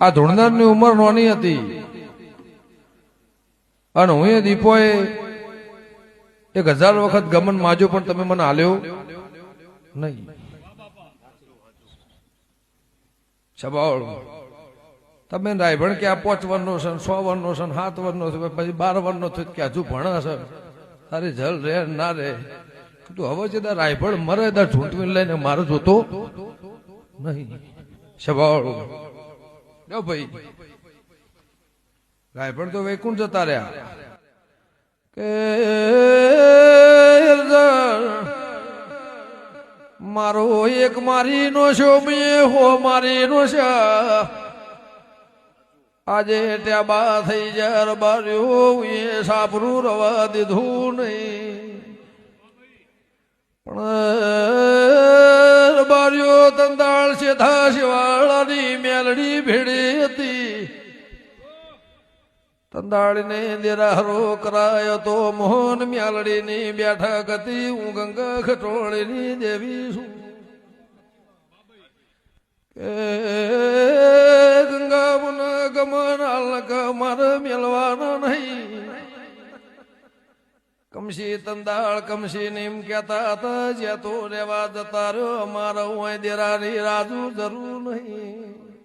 આ ધૂળનારની ઉંમર નોની હતી. અને હું એ દીપોએ એક હજાર વખત ગમન માજો પણ તમે મને હાલ્યો નહીં. સબાવળ તમે રાયભણ કે આ પાંચ વર્ષનો છે સો વર્ણો છે સાત વર્ષનો છે, પછી બાર વર્ષનો થયો કે હજુ ભણા છે. અરે જલ રે ના રે. તું હવે છે તાર રાયભણ મરે, તાર ઝૂંટવી લઈને મારો જોતો નહીં. સભાવાળો ભાઈ. રાયભણ તો વૈકુંઠ જતા રહ્યા. કે મારો એક મારી નો છો મેં હો મારી નો છે આજે ત્યાં બા થઈ જર બાર્યું એ સાપરું રવા દીધું નહીં. પણ બાર્યો તંદાળ છે શિવાળાની મેલડી ભેડી હતી. તંદાળીને દેરાહરો કરાયો તો મોહન મ્યાલડીની બેઠક હતી. હું ગંગા ખટોળીની દેવી છું. ગંગા મુન ગમન અલગ મારે મેલવાના નહીં. કમશી તંદાળ કમશી નીમ કહેતા હતા જ્યાં તો રેવા જતા રહ્યો અમારો હું દેરાની રાજુ જરૂર નહીં.